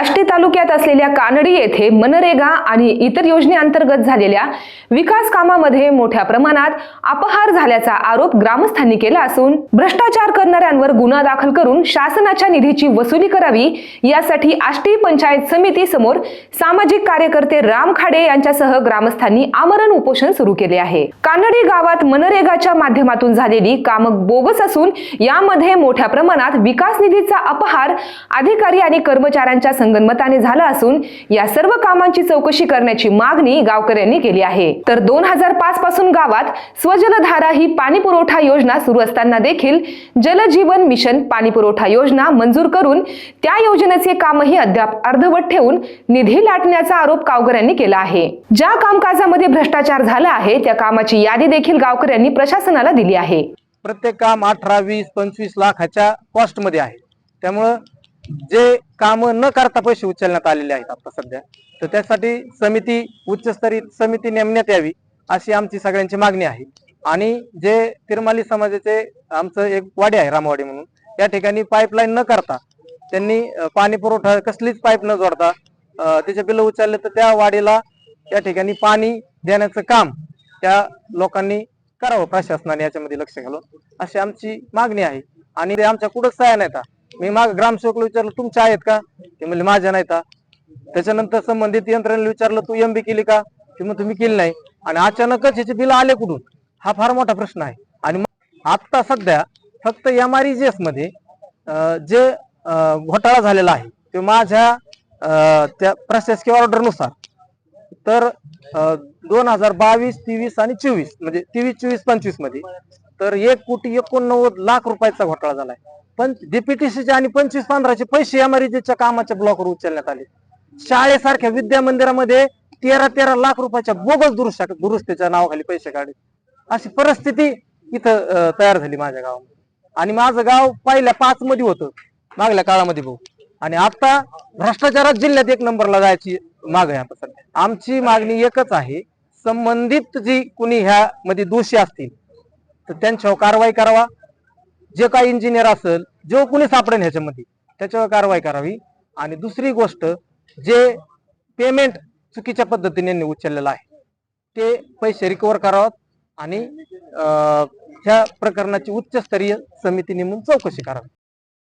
आष्टी तालुक्यात असलेल्या कानडी येथे मनरेगा आणि इतर योजनेअंतर्गत झालेल्या विकास कामामध्ये मोठ्या प्रमाणात अपहार झाल्याचा आरोप ग्रामस्थांनी केला असून भ्रष्टाचार करणाऱ्यांवर गुन्हा दाखल करून शासनाच्या निधीची वसुली करावी यासाठी आष्टी पंचायत समिती समोर सामाजिक कार्यकर्ते राम खाडे यांच्यासह ग्रामस्थांनी आमरण उपोषण सुरू केले आहे. कानडी गावात मनरेगाच्या माध्यमातून झालेली कामं बोगस असून यामध्ये मोठ्या प्रमाणात विकास निधीचा अपहार अधिकारी आणि कर्मचाऱ्यांच्या संगनमताने झालं असून या सर्व कामांची चौकशी करण्याची मागणी गावकऱ्यांनी केली आहे. तर दोन हजार पाच पासून गावात स्वजलधारा ही पाणी पुरवठा योजना सुरू असताना देखील जलजीवन मिशन पाणी पुरवठा योजना मंजूर करून त्या योजनेचे कामही अद्याप अर्धवट ठेवून निधी लाटण्याचा आरोप गावकऱ्यांनी केला आहे. ज्या कामकाजामध्ये भ्रष्टाचार झाला आहे त्या कामाची यादी देखील गावकऱ्यांनी प्रशासनाला दिली आहे. प्रत्येक काम अठरा वीस पंचवीस लाखाच्या कॉस्टमध्ये आहे. त्यामुळं जे काम न करता पैसे उचलण्यात आलेले आहेत आता सध्या तर त्यासाठी समिती उच्चस्तरीय समिती नेमण्यात यावी अशी आमची सगळ्यांची मागणी आहे. आणि जे तिरमाली समाजाचे आमचं एक वाडी आहे रामवाडी म्हणून या ठिकाणी पाईपलाईन न करता त्यांनी पाणी पुरवठा कसलीच पाईप न जोडता त्याचे बिल उचलले तर त्या वाडीला या ठिकाणी पाणी देण्याचं काम त्या लोकांनी करावं प्रशासनाने याच्यामध्ये लक्ष घालून अशी आमची मागणी आहे. आणि ते आमच्या कुठंच सह्या नाहीत मी माग ग्रामसेवकला विचारलं तुमच्या आहेत का? ते म्हणले माझ्या नाही का त्याच्यानंतर संबंधित यंत्रणेला विचारलं तू एम बी केली का? ते मग तुम्ही केली नाही. आणि अचानकच याचे बिल आले कुठून? हा फार मोठा प्रश्न आहे. आणि आत्ता आता सध्या फक्त एम आरमध्ये जे घोटाळा झालेला आहे ते माझ्या त्या प्रशासकीय ऑर्डरनुसार तर दोन हजार बावीस तेवीस आणि चोवीस म्हणजे तेवीस चोवीस पंचवीसमध्ये तर एक कोटी एकोणनव्वद लाख रुपयाचा घोटाळा झालाय. पण डीपीटीसीचे आणि पंचवीस पंधराचे पैसे एमआरईच्या कामाच्या ब्लॉकवर उचलण्यात आले. शाळेसारख्या विद्या मंदिरामध्ये तेरा तेरा लाख रुपयाच्या बोगस दुरुस्त दुरुस्तीच्या नावाखाली पैसे काढले. अशी परिस्थिती इथं तयार झाली माझ्या गावामध्ये. आणि माझं गाव पहिल्या पाच मध्ये होतं मागल्या काळामध्ये भाऊ. आणि आता भ्रष्टाचारात जिल्ह्यात एक नंबरला जायची माग आहे आता सध्या. आमची मागणी एकच आहे संबंधित जी कुणी ह्या मध्ये दोषी असतील तर त्यांच्यावर कारवाई करावा. जे काही इंजिनियर असेल जो कुणी सापडेल ह्याच्यामध्ये त्याच्यावर कारवाई करावी. आणि दुसरी गोष्ट जे पेमेंट चुकीच्या पद्धतीने उचललेलं आहे ते पैसे रिकवर करावं आणि ह्या प्रकरणाची उच्चस्तरीय समिती नेमून चौकशी करावी.